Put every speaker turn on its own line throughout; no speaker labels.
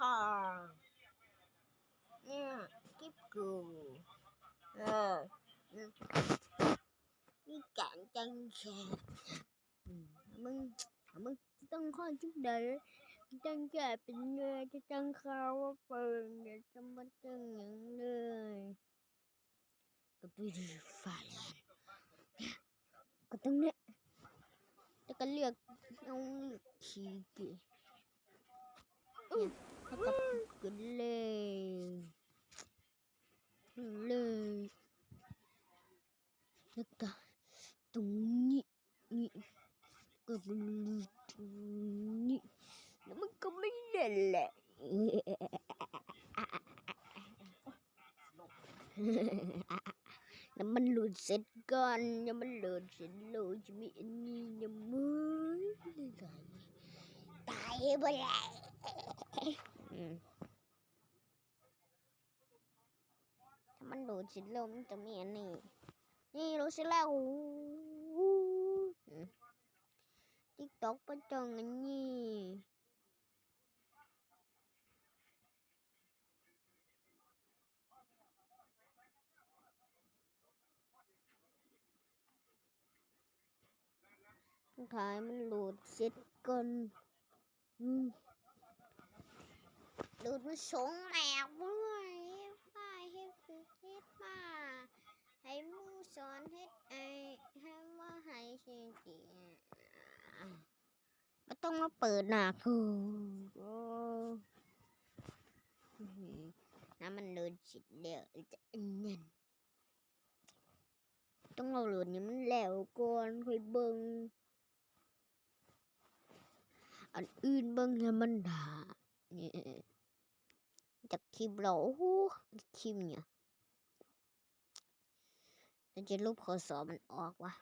ค่ะ เนี่ยคลิปกูเออนี่แการจังแค่อืมมึงมึงต้องข้อจุดเดียวจังแกเป็นเงยจะจังขาวเปิงเดี๋ยวจะมาจังอย่างเลยก็ไปดูฝ่ายก็ต้องเนี่ยแล้วก็เลือกเอาเลือกขีกีเนี่ยแล้ว ก็กันเลยเลยแล้วก็ตรงนี้นี่ก็ตรง ถ้ามันหลุดเสร็จแล้วมันจะมีอันนี้ นี่รู้สร็จแล้วติ๊กต็อกประจังอันนี้ท้ายมันหลุดเสร็จก่อนอืม หลุดมันสงแหลกด้วยป้าให้ฝึกเฮ็ดมาให้มูสอนเฮ็ดไอให้ว่าให้เชียงเกียไม่ต้องมาเปิดหน้าคือน้ำมันหลุดสิเดียวจะอันนั้นต้องเอาหลุดนี้มันแล้วก่อนค่อยเบิ่งอันอื่นเบิ่งแล้วมันด่าเนี่ย จากคลิปเราโอ้โหคลิปเนี่ยเราจะลบข้อสอบมันออกวะ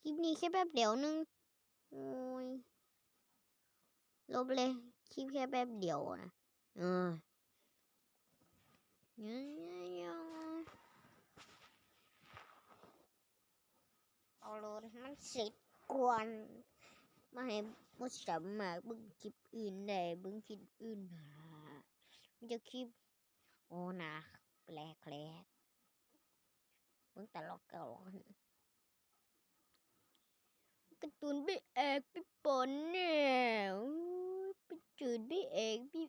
คลิปนี้แค่แป๊บเดียวนึงโอ้ยลบเลยคลิปแค่แป๊บเดียวนะเออเนี่ยเอาลดให้มันเสร็จก่อนมาให้บ่สามารบิ่งคลิปอื่นได้บิ่งคลิปอื่นหา มันจะคลิป โอ้นะแปลกแปลกเบิ่งตลกตลกการ์ตูนพี่เอกพี่ปนเนี่ยอู้ยไปจืดพี่เอกพี่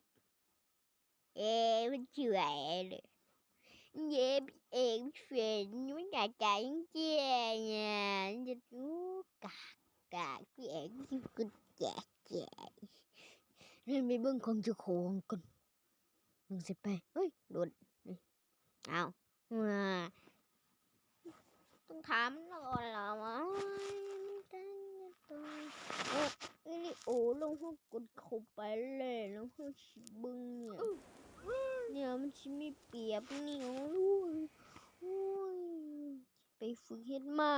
เอกมันเฉยเลยเย่พี่เอกพี่เฟนยังไม่อยากจ่ายยังเจียเนี่ยจะรู้กากกะพี่เอกที่กุญแจแจเล่นไปเบิ่งของเจ้าของก่อ นเบิ่งสิไปเฮ้ยหลุดนี่เอาว้าต้องถามก่อนเหรอวะโอ้ยนี่โอ้ลงห้องกดเข้าไปเลยลงห้องชิเบึงเนี่ยเนี่ยมันชิมีเปรียบนี่โอ้ยโอ้ยไปฝึกเฮ็ดมา